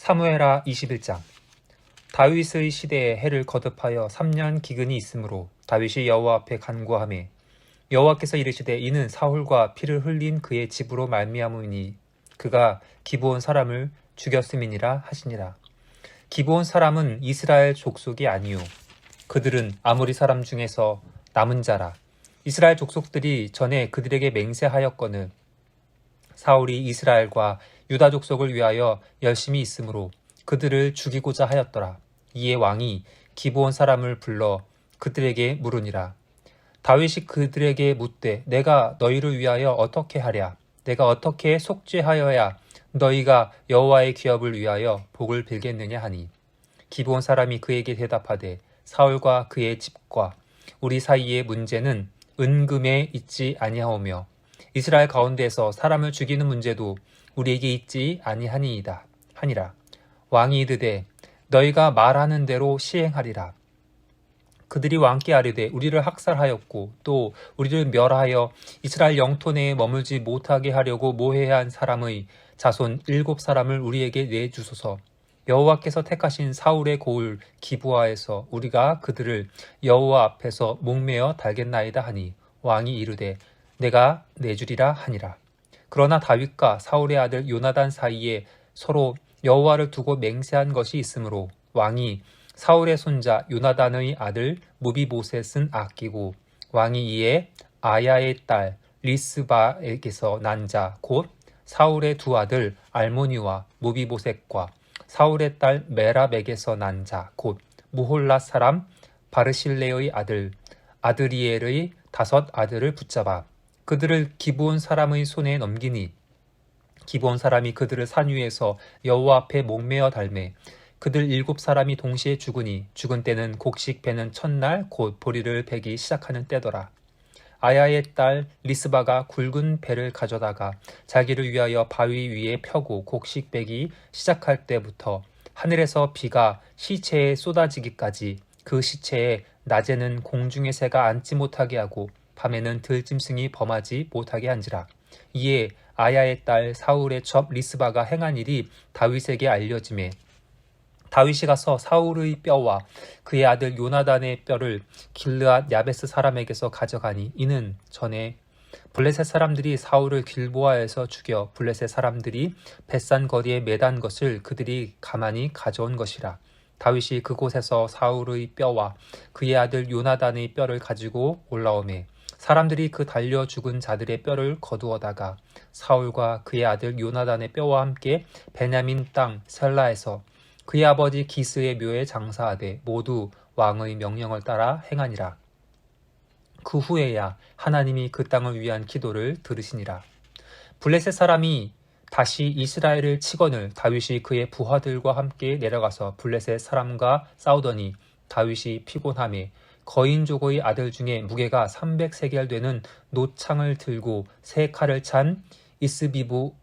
사무에라 21장. 다윗의 시대에 해를 거듭하여 3년 기근이 있으므로 다윗이 여호와 앞에 간구하매 여호와께서 이르시되 이는 사울과 피를 흘린 그의 집으로 말미암으니 그가 기브온 사람을 죽였음이니라 하시니라. 기브온 사람은 이스라엘 족속이 아니요. 그들은 아모리 사람 중에서 남은 자라. 이스라엘 족속들이 전에 그들에게 맹세하였거늘 사울이 이스라엘과 유다 족속을 위하여 열심히 있으므로 그들을 죽이고자 하였더라. 이에 왕이 기브온 사람을 불러 그들에게 물으니라. 다윗이 그들에게 묻되 내가 너희를 위하여 어떻게 하랴? 내가 어떻게 속죄하여야 너희가 여호와의 기업을 위하여 복을 빌겠느냐 하니 기브온 사람이 그에게 대답하되 사울과 그의 집과 우리 사이의 문제는 은금에 있지 아니하오며 이스라엘 가운데서 사람을 죽이는 문제도 우리에게 있지 아니하니이다 하니라. 왕이 이르되 너희가 말하는 대로 시행하리라. 그들이 왕께 아뢰되 우리를 학살하였고 또 우리를 멸하여 이스라엘 영토 내에 머물지 못하게 하려고 모해한 사람의 자손 일곱 사람을 우리에게 내주소서. 여호와께서 택하신 사울의 고을 기부하에서 우리가 그들을 여호와 앞에서 목매어 달겠나이다 하니 왕이 이르되 내가 내주리라 하니라 그러나 다윗과 사울의 아들 요나단 사이에 서로 여호와를 두고 맹세한 것이 있으므로 왕이 사울의 손자 요나단의 아들 무비보셋은 아끼고 왕이 이에 아야의 딸 리스바에게서 난 자 곧 사울의 두 아들 알모니와 무비보셋과 사울의 딸 메랍에게서 난 자 곧 무홀라 사람 바르실레의 아들 아드리엘의 다섯 아들을 붙잡아 그들을 기브온 사람의 손에 넘기니 기브온 사람이 그들을 산 위에서 여호와 앞에 목매어 달매 그들 일곱 사람이 동시에 죽으니 죽은 때는 곡식 배는 첫날 곧 보리를 베기 시작하는 때더라. 아야의 딸 리스바가 굵은 배를 가져다가 자기를 위하여 바위 위에 펴고 곡식 베기 시작할 때부터 하늘에서 비가 시체에 쏟아지기까지 그 시체에 낮에는 공중의 새가 앉지 못하게 하고 밤에는 들짐승이 범하지 못하게 한지라. 이에 아야의 딸 사울의 첩 리스바가 행한 일이 다윗에게 알려짐에 다윗이 가서 사울의 뼈와 그의 아들 요나단의 뼈를 길르앗 야베스 사람에게서 가져가니 이는 전에 블레셋 사람들이 사울을 길보아에서 죽여 블레셋 사람들이 뱃산 거리에 매단 것을 그들이 가만히 가져온 것이라. 다윗이 그곳에서 사울의 뼈와 그의 아들 요나단의 뼈를 가지고 올라오매 사람들이 그 달려 죽은 자들의 뼈를 거두어다가 사울과 그의 아들 요나단의 뼈와 함께 베냐민 땅 셀라에서 그의 아버지 기스의 묘에 장사하되 모두 왕의 명령을 따라 행하니라. 그 후에야 하나님이 그 땅을 위한 기도를 들으시니라. 블레셋 사람이 다시 이스라엘을 치거늘 다윗이 그의 부하들과 함께 내려가서 블레셋 사람과 싸우더니 다윗이 피곤함에 거인족의 아들 중에 무게가 300세겔 되는 노창을 들고 세 칼을 찬 이스비보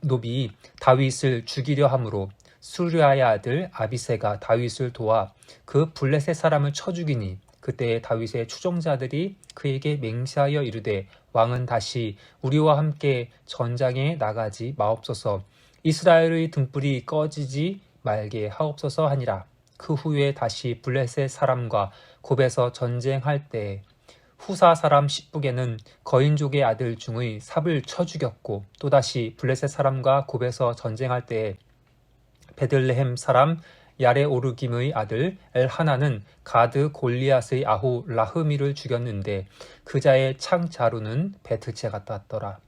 노비 다윗을 죽이려 함으로 수르아의 아들 아비세가 다윗을 도와 그 블레셋 사람을 쳐 죽이니 그때 다윗의 추종자들이 그에게 맹세하여 이르되 왕은 다시 우리와 함께 전장에 나가지 마옵소서. 이스라엘의 등불이 꺼지지 말게 하옵소서 하니라. 그 후에 다시 블레셋 사람과 곱에서 전쟁할 때 후사 사람 십북에는 거인족의 아들 중의 삽을 쳐 죽였고 또다시 블레셋 사람과 곱에서 전쟁할 때 베들레헴 사람 야레 오르김의 아들 엘하나는 가드 골리앗의 아후 라흐미를 죽였는데 그자의 창자루는 베트체 같았더라.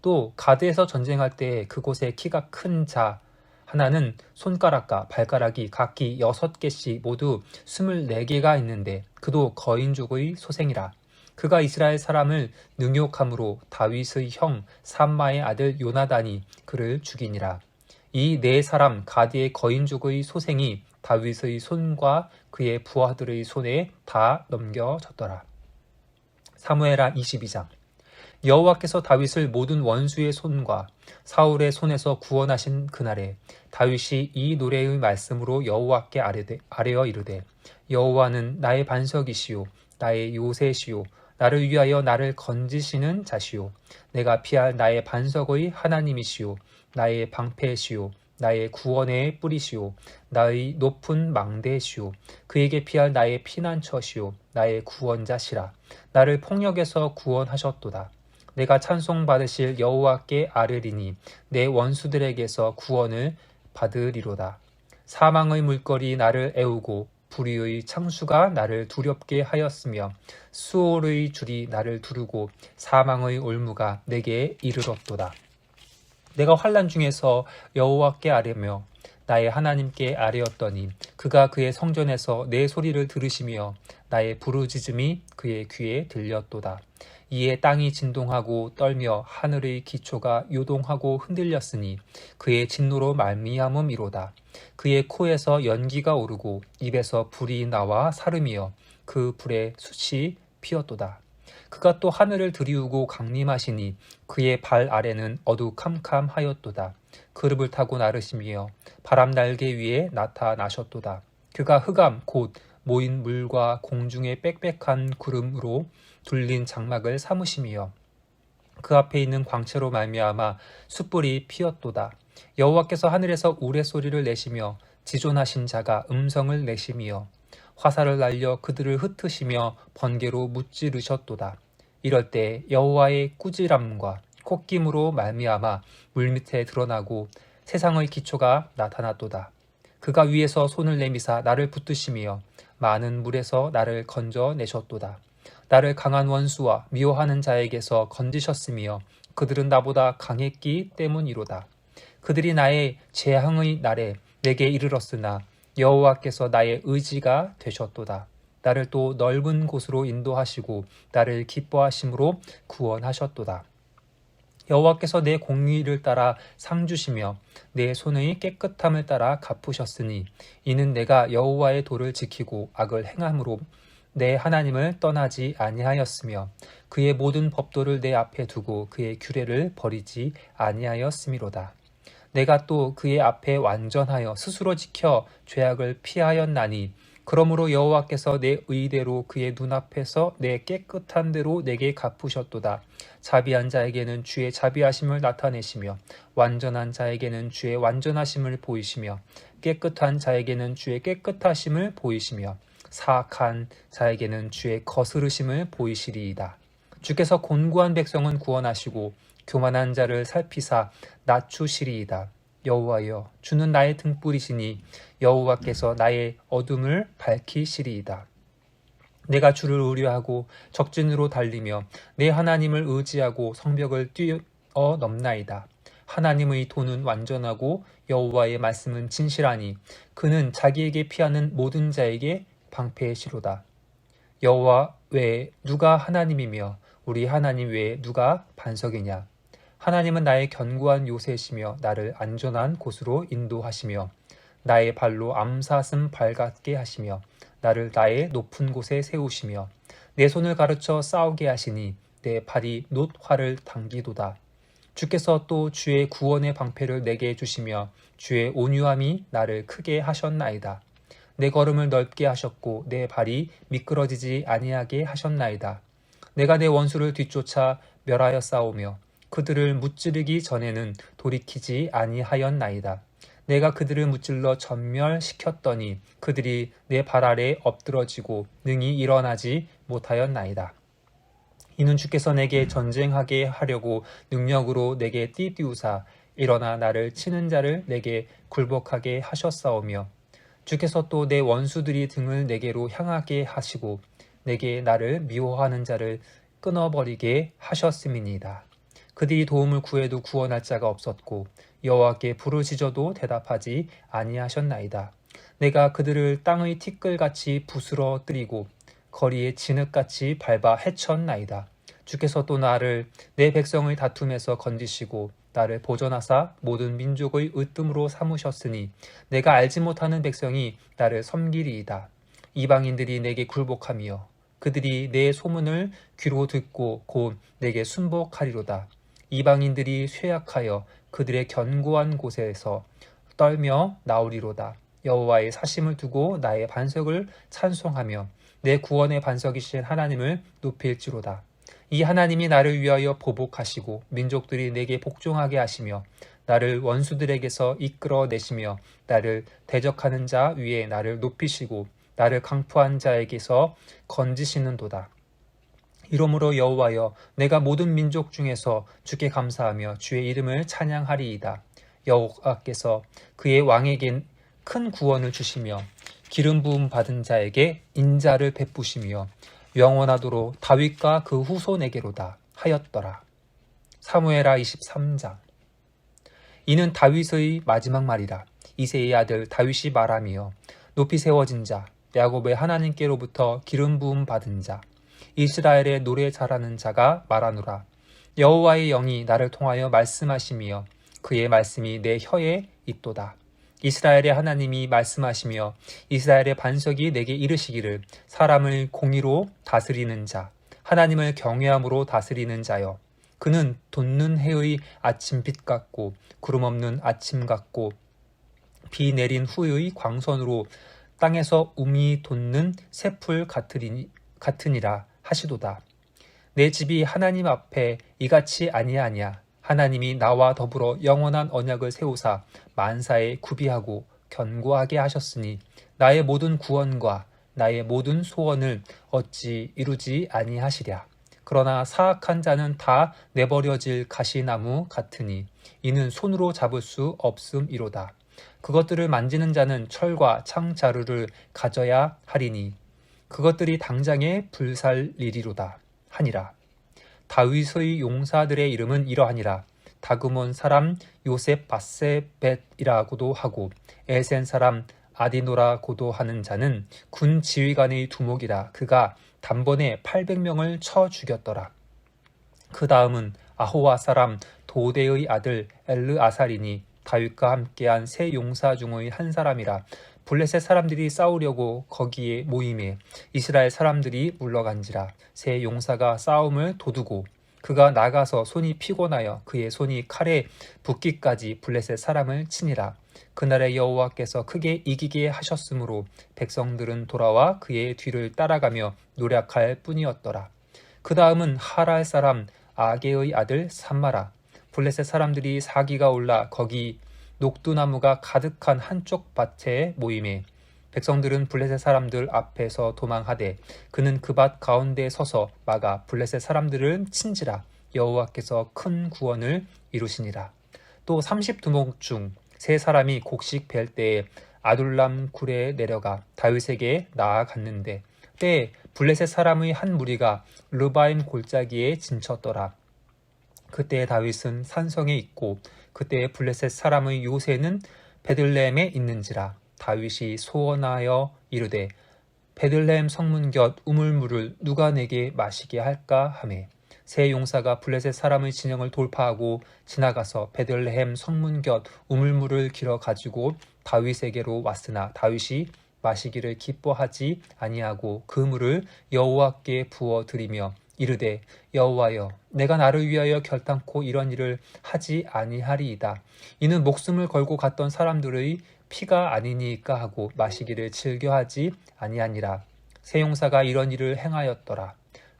또 가드에서 전쟁할 때 그곳에 키가 큰 자 하나는 손가락과 발가락이 각기 여섯 개씩 모두 스물네 개가 있는데 그도 거인족의 소생이라. 그가 이스라엘 사람을 능욕함으로 다윗의 형 삼마의 아들 요나단이 그를 죽이니라. 이 네 사람 가디의 거인족의 소생이 다윗의 손과 그의 부하들의 손에 다 넘겨졌더라. 사무에라 22장 여호와께서 다윗을 모든 원수의 손과 사울의 손에서 구원하신 그날에 다윗이 이 노래의 말씀으로 여호와께 아뢰되, 아뢰어 이르되 여호와는 나의 반석이시요 나의 요새시요 나를 위하여 나를 건지시는 자시요. 내가 피할 나의 반석의 하나님이시요 나의 방패시요 나의 구원의 뿌리시오 나의 높은 망대시오 그에게 피할 나의 피난처시오 나의 구원자시라. 나를 폭력에서 구원하셨도다 내가 찬송 받으실 여호와께 아뢰리니 내 원수들에게서 구원을 받으리로다 사망의 물거리 나를 애우고 불의의 창수가 나를 두렵게 하였으며 수월의 줄이 나를 두르고 사망의 올무가 내게 이르렀도다. 내가 환란 중에서 여호와께 아뢰며 나의 하나님께 아뢰었더니 그가 그의 성전에서 내 소리를 들으시며 나의 부르짖음이 그의 귀에 들렸도다. 이에 땅이 진동하고 떨며 하늘의 기초가 요동하고 흔들렸으니 그의 진노로 말미암음이로다. 그의 코에서 연기가 오르고 입에서 불이 나와 사름이여 그 불에 숯이 피었도다. 그가 또 하늘을 들이우고 강림하시니 그의 발 아래는 어두캄캄하였도다. 그룹을 타고 나르시며 바람 날개 위에 나타나셨도다. 그가 흑암 곧 모인 물과 공중의 빽빽한 구름으로 둘린 장막을 삼으시며 그 앞에 있는 광채로 말미암아 숯불이 피었도다. 여호와께서 하늘에서 우레 소리를 내시며 지존하신 자가 음성을 내시며 화살을 날려 그들을 흩으시며 번개로 무찌르셨도다. 이럴 때 여호와의 꾸지람과 콧김으로 말미암아 물밑에 드러나고 세상의 기초가 나타났도다. 그가 위에서 손을 내미사 나를 붙드시며 많은 물에서 나를 건져 내셨도다. 나를 강한 원수와 미워하는 자에게서 건지셨으며 그들은 나보다 강했기 때문이로다. 그들이 나의 재앙의 날에 내게 이르렀으나 여호와께서 나의 의지가 되셨도다. 나를 또 넓은 곳으로 인도하시고 나를 기뻐하심으로 구원하셨도다. 여호와께서 내 공의를 따라 상 주시며 내 손의 깨끗함을 따라 갚으셨으니 이는 내가 여호와의 도를 지키고 악을 행함으로 내 하나님을 떠나지 아니하였으며 그의 모든 법도를 내 앞에 두고 그의 규례를 버리지 아니하였음이로다. 내가 또 그의 앞에 완전하여 스스로 지켜 죄악을 피하였나니 그러므로 여호와께서 내 의대로 그의 눈앞에서 내 깨끗한 대로 내게 갚으셨도다. 자비한 자에게는 주의 자비하심을 나타내시며 완전한 자에게는 주의 완전하심을 보이시며 깨끗한 자에게는 주의 깨끗하심을 보이시며 사악한 자에게는 주의 거스르심을 보이시리이다. 주께서 곤고한 백성은 구원하시고 교만한 자를 살피사 낮추시리이다. 여호와여 주는 나의 등불이시니 여호와께서 나의 어둠을 밝히시리이다. 내가 주를 의뢰하고 적진으로 달리며 내 하나님을 의지하고 성벽을 뛰어 넘나이다. 하나님의 돈은 완전하고 여호와의 말씀은 진실하니 그는 자기에게 피하는 모든 자에게 방패시로다. 여호와 외에 누가 하나님이며 우리 하나님 외에 누가 반석이냐? 하나님은 나의 견고한 요새시며 나를 안전한 곳으로 인도하시며 나의 발로 암사슴 발같게 하시며 나를 나의 높은 곳에 세우시며 내 손을 가르쳐 싸우게 하시니 내 발이 놋화를 당기도다. 주께서 또 주의 구원의 방패를 내게 주시며 주의 온유함이 나를 크게 하셨나이다. 내 걸음을 넓게 하셨고 내 발이 미끄러지지 아니하게 하셨나이다. 내가 내 원수를 뒤쫓아 멸하여 싸우며 그들을 무찌르기 전에는 돌이키지 아니하였나이다. 내가 그들을 무찔러 전멸시켰더니 그들이 내 발 아래 엎드러지고 능히 일어나지 못하였나이다. 이는 주께서 내게 전쟁하게 하려고 능력으로 내게 띠띠우사 일어나 나를 치는 자를 내게 굴복하게 하셨사오며 주께서 또 내 원수들이 등을 내게로 향하게 하시고 내게 나를 미워하는 자를 끊어버리게 하셨음이니이다. 그들이 도움을 구해도 구원할 자가 없었고 여호와께 부르짖어도 대답하지 아니하셨나이다. 내가 그들을 땅의 티끌같이 부스러뜨리고 거리에 진흙같이 밟아 해쳤나이다. 주께서 또 나를 내 백성의 다툼에서 건지시고 나를 보존하사 모든 민족의 으뜸으로 삼으셨으니 내가 알지 못하는 백성이 나를 섬기리이다. 이방인들이 내게 굴복하며 그들이 내 소문을 귀로 듣고 곧 내게 순복하리로다. 이방인들이 쇠약하여 그들의 견고한 곳에서 떨며 나오리로다. 여호와의 사심을 두고 나의 반석을 찬송하며 내 구원의 반석이신 하나님을 높일지로다. 이 하나님이 나를 위하여 보복하시고 민족들이 내게 복종하게 하시며 나를 원수들에게서 이끌어 내시며 나를 대적하는 자 위에 나를 높이시고 나를 강포한 자에게서 건지시는도다. 이러므로 여호와여 내가 모든 민족 중에서 주께 감사하며 주의 이름을 찬양하리이다. 여호와께서 그의 왕에게 큰 구원을 주시며 기름 부음 받은 자에게 인자를 베푸시며 영원하도록 다윗과 그 후손에게로다 하였더라. 사무에라 23장 이는 다윗의 마지막 말이라 이세의 아들 다윗이 말하며 높이 세워진 자 야곱의 하나님께로부터 기름 부음 받은 자 이스라엘의 노래 잘하는 자가 말하노라. 여호와의 영이 나를 통하여 말씀하시며 그의 말씀이 내 혀에 있도다. 이스라엘의 하나님이 말씀하시며 이스라엘의 반석이 내게 이르시기를 사람을 공의로 다스리는 자 하나님을 경외함으로 다스리는 자여. 그는 돋는 해의 아침빛 같고 구름 없는 아침 같고 비 내린 후의 광선으로 땅에서 우미 돋는 새풀 같으니, 같으니라 하시도다. 내 집이 하나님 앞에 이같이 아니하냐. 하나님이 나와 더불어 영원한 언약을 세우사 만사에 구비하고 견고하게 하셨으니 나의 모든 구원과 나의 모든 소원을 어찌 이루지 아니하시랴. 그러나 사악한 자는 다 내버려질 가시나무 같으니 이는 손으로 잡을 수 없음이로다. 그것들을 만지는 자는 철과 창자루를 가져야 하리니 그것들이 당장에 불살리리로다 하니라. 다윗의 용사들의 이름은 이러하니라. 다그몬 사람 요셉 바세벳이라고도 하고 에센 사람 아디노라고도 하는 자는 군 지휘관의 두목이라 그가 단번에 800명을 쳐 죽였더라. 그 다음은 아호와 사람 도대의 아들 엘르아살이니 다윗과 함께한 세 용사 중의 한 사람이라 블레셋 사람들이 싸우려고 거기에 모임에 이스라엘 사람들이 물러간지라 세 용사가 싸움을 도두고 그가 나가서 손이 피곤하여 그의 손이 칼에 붓기까지 블레셋 사람을 치니라 그날의 여호와께서 크게 이기게 하셨으므로 백성들은 돌아와 그의 뒤를 따라가며 노력할 뿐이었더라. 그 다음은 하랄 사람 아게의 아들 삼마라. 블레셋 사람들이 사기가 올라 거기 녹두나무가 가득한 한쪽 밭에 모임에 백성들은 블레셋 사람들 앞에서 도망하되 그는 그 밭 가운데 서서 막아 블레셋 사람들을 친지라 여호와께서 큰 구원을 이루시니라. 또 30두목 중 세 사람이 곡식 벨 때에 아둘람 굴에 내려가 다윗에게 나아갔는데 때에 블레셋 사람의 한 무리가 르바임 골짜기에 진쳤더라. 그때 다윗은 산성에 있고 그때 블레셋 사람의 요새는 베들레헴에 있는지라 다윗이 소원하여 이르되 베들레헴 성문 곁 우물물을 누가 내게 마시게 할까 하매 세 용사가 블레셋 사람의 진영을 돌파하고 지나가서 베들레헴 성문 곁 우물물을 길어 가지고 다윗에게로 왔으나 다윗이 마시기를 기뻐하지 아니하고 그 물을 여호와께 부어 드리며 이르되 여호와여 내가 나를 위하여 결단코 이런 일을 하지 아니하리이다. 이는 목숨을 걸고 갔던 사람들의 피가 아니니까 하고 마시기를 즐겨하지 아니하니라. 세 용사가 이런 일을 행하였더라.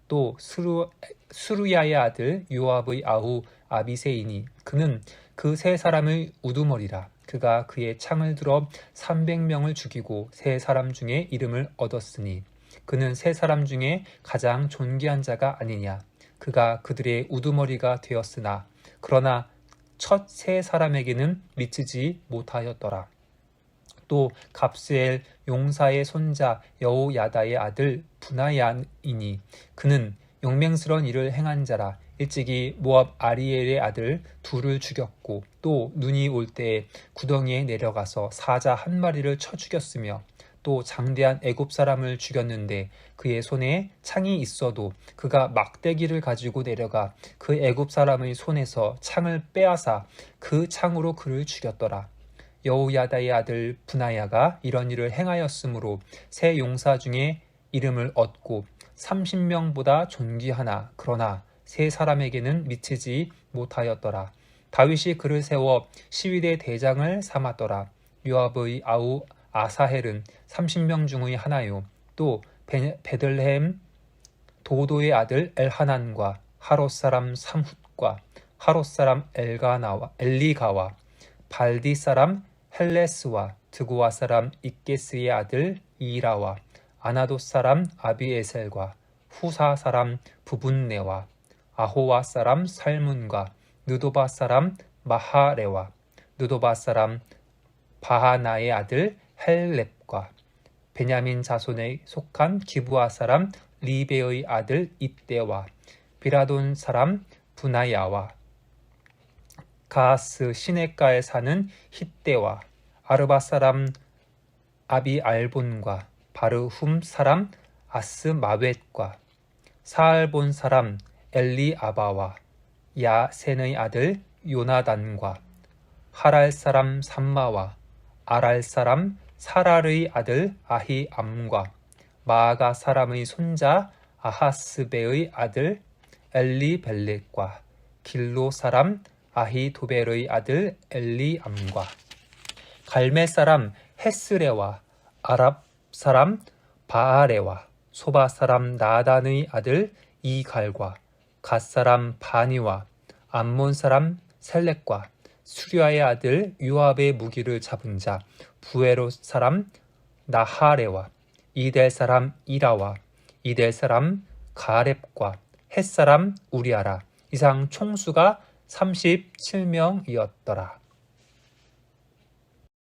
또 수루, 수루야의 아들 요압의 아우 아비세이니 그는 그 세 사람의 우두머리라. 그가 그의 창을 들어 300명을 죽이고 세 사람 중에 이름을 얻었으니 그는 세 사람 중에 가장 존귀한 자가 아니냐. 그가 그들의 우두머리가 되었으나 그러나 첫 세 사람에게는 미치지 못하였더라. 또 갑스엘 용사의 손자 여호야다의 아들 분하야이니 그는 용맹스러운 일을 행한 자라. 일찍이 모압 아리엘의 아들 둘을 죽였고 또 눈이 올 때에 구덩이에 내려가서 사자 한 마리를 쳐 죽였으며 또 장대한 애굽 사람을 죽였는데 그의 손에 창이 있어도 그가 막대기를 가지고 내려가 그 애굽 사람의 손에서 창을 빼앗아 그 창으로 그를 죽였더라. 여우야다의 아들 분하야가 이런 일을 행하였으므로 새 용사 중에 이름을 얻고 30명보다 존귀하나 그러나 세 사람에게는 미치지 못하였더라. 다윗이 그를 세워 시위대 대장을 삼았더라. 요압의 아우 아사헬은 30명 중의 하나요. 또 베들레헴 도도의 아들 엘하난과 하롯 사람 삼훗과 하롯 사람 엘리가와 발디 사람 헬레스와 드고아 사람 이게스의 아들 이라와 아나도 사람 아비에셀과 후사 사람 부분네와 아호와 사람 살문과 느도바 사람 마하레와 느도바 사람 바하나의 아들 헬렙과 베냐민 자손에 속한 기부아 사람 리베의 아들 이때와 비라돈 사람 분하야와 가스 시내가에 사는 히때와 아르바 사람 아비 알본과 바르훔 사람 아스마웻과 사알본 사람 엘리 아바와 야센의 아들 요나단과 하랄 사람 삼마와 아랄 사람 사랄의 아들 아히암과 마아가 사람의 손자 아하스베의 아들 엘리벨렉과 길로 사람 아히도벨의 아들 엘리암과. 갈멜 사람 헤스레와 아랍 사람 바아레와 소바 사람 나단의 아들 이갈과 갓 사람 바니와 암몬 사람 셀렉과 수리아의 아들 유압의 무기를 잡은 자 부에로 사람 나하레와 이델 사람 이라와 이델 사람 가렙과 햇 사람 우리아라 이상 총수가 37명이었더라.